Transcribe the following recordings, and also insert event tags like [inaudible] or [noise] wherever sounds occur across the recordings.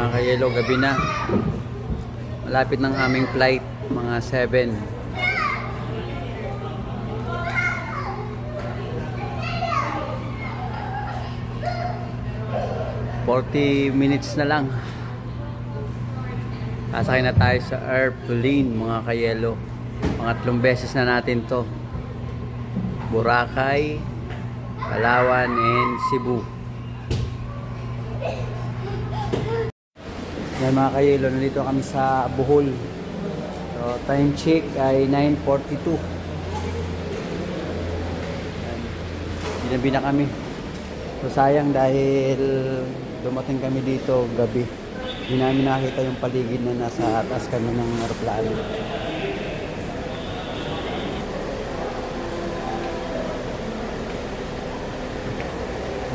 mga kayelo, gabi na. Malapit ng aming flight, mga 7. Forty minutes na lang. Sasakay na tayo sa airplane, mga kayelo. Pangatlong beses na natin to. Boracay, Palawan, and Cebu. Yan mga kayelo, nandito kami sa Bohol. So, time check ay 9.42. Yan. Binabi na kami. So, sayang dahil dumating kami dito gabi. Hindi namin nakita yung paligid na nasa atas kami ng aeroplano.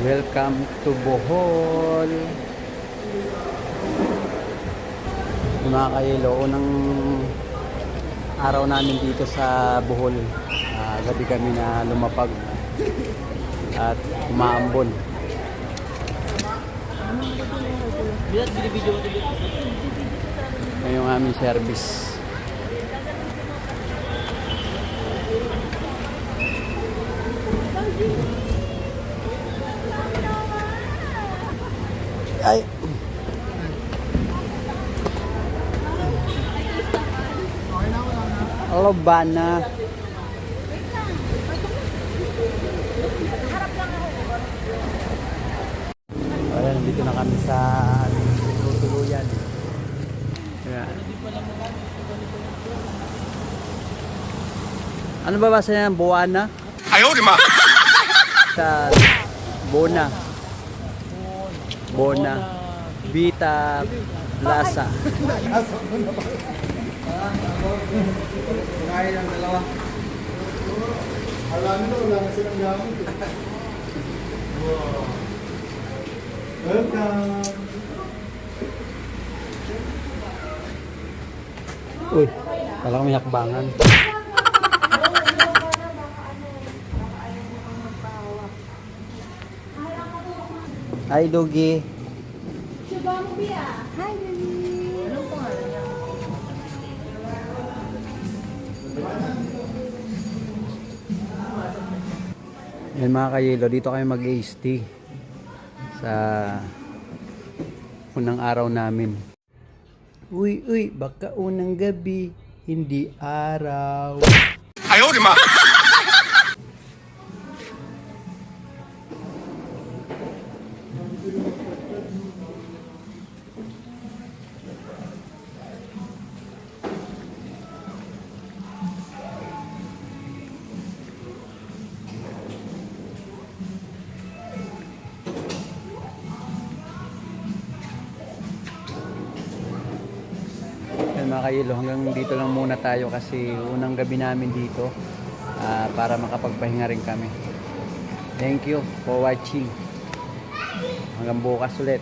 Welcome to Bohol. Mga kayelo, unang araw namin dito sa Bohol. Ah, gabi kami na lumapag at umaambon. Yung aming service. Ay, Lobana. Ayan, dito na kami sa ano, tutuluyan. Yeah. Ano ba basa yan? Buwana? Ayaw di ma! [laughs] sa Bona. Bona. Bona. Vita Plaza. Kaya ng dalawa. Alam nyo, wala na silang gamit. Welcome. Uy, kala ko may hakbangan. Hi, Dugi. Yan mga kayelo, dito kami mag-stay sa unang araw namin. Uy, uy, baka unang gabi, hindi araw. Ayaw, di ma! [laughs] mga kayelo, hanggang dito lang muna tayo kasi unang gabi namin dito ah, para makapagpahinga rin kami. Thank you for watching. Hanggang bukas ulit.